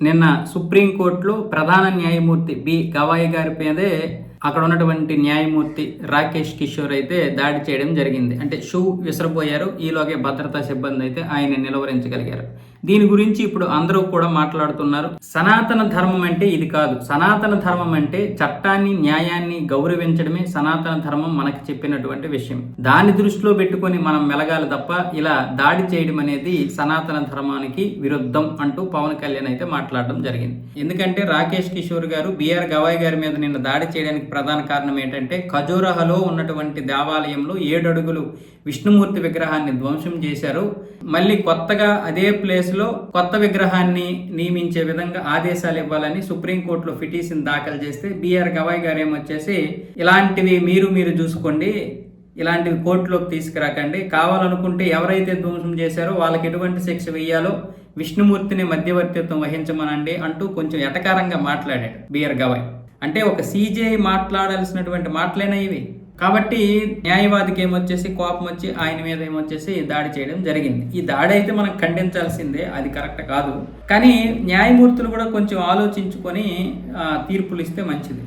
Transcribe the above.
నిన్న సుప్రీంకోర్టులో ప్రధాన న్యాయమూర్తి బి గవాయి గారి మీదే అక్కడ ఉన్నటువంటి న్యాయమూర్తి రాకేష్ కిషోర్ అయితే దాడి చేయడం జరిగింది. అంటే షూ విసరబోయారు ఈలోగే భద్రతా సిబ్బంది అయితే ఆయన నిలవరించగలిగారు. దీని గురించి ఇప్పుడు అందరూ కూడా మాట్లాడుతున్నారు. సనాతన ధర్మం అంటే ఇది కాదు. సనాతన ధర్మం అంటే చట్టాన్ని న్యాయాన్ని గౌరవించడమే సనాతన ధర్మం మనకు చెప్పినటువంటి విషయం. దాని దృష్టిలో పెట్టుకొని మనం మెలగాలి తప్ప ఇలా దాడి చేయడం అనేది సనాతన ధర్మానికి విరుద్ధం అంటూ పవన్ కళ్యాణ్ అయితే మాట్లాడడం జరిగింది. ఎందుకంటే రాకేష్ కిషోర్ గారు బిఆర్ గవాయ్ గారి మీద నిన్న దాడి చేయడానికి ప్రధాన కారణం ఏంటంటే ఖజూరహలో ఉన్నటువంటి దేవాలయంలో ఏడడుగులు విష్ణుమూర్తి విగ్రహాన్ని ధ్వంసం చేశారు. మళ్ళీ కొత్తగా అదే ప్లేస్లో కొత్త విగ్రహాన్ని నియమించే విధంగా ఆదేశాలు ఇవ్వాలని సుప్రీంకోర్టులో పిటిషన్ దాఖలు చేస్తే బిఆర్ గవాయ్ గారు ఏమొచ్చేసి ఇలాంటివి మీరు మీరు చూసుకోండి ఇలాంటివి కోర్టులోకి తీసుకురాకండి. కావాలనుకుంటే ఎవరైతే ధ్వంసం చేశారో వాళ్ళకి ఎటువంటి శిక్ష వేయాలో విష్ణుమూర్తిని మధ్యవర్తిత్వం వహించమనండి అంటూ కొంచెం ఎటకారంగా మాట్లాడాడు బిఆర్ గవాయ్. అంటే ఒక సీజేఐ మాట్లాడాల్సినటువంటి మాటలేనా ఇవి? కాబట్టి న్యాయవాదికి ఏమొచ్చేసి కోపం వచ్చి ఆయన మీద ఏమొచ్చేసి దాడి చేయడం జరిగింది. ఈ దాడి అయితే మనం ఖండించాల్సిందే అది కరెక్ట్ కాదు. కానీ న్యాయమూర్తులు కూడా కొంచెం ఆలోచించుకొని తీర్పులు ఇస్తే మంచిది.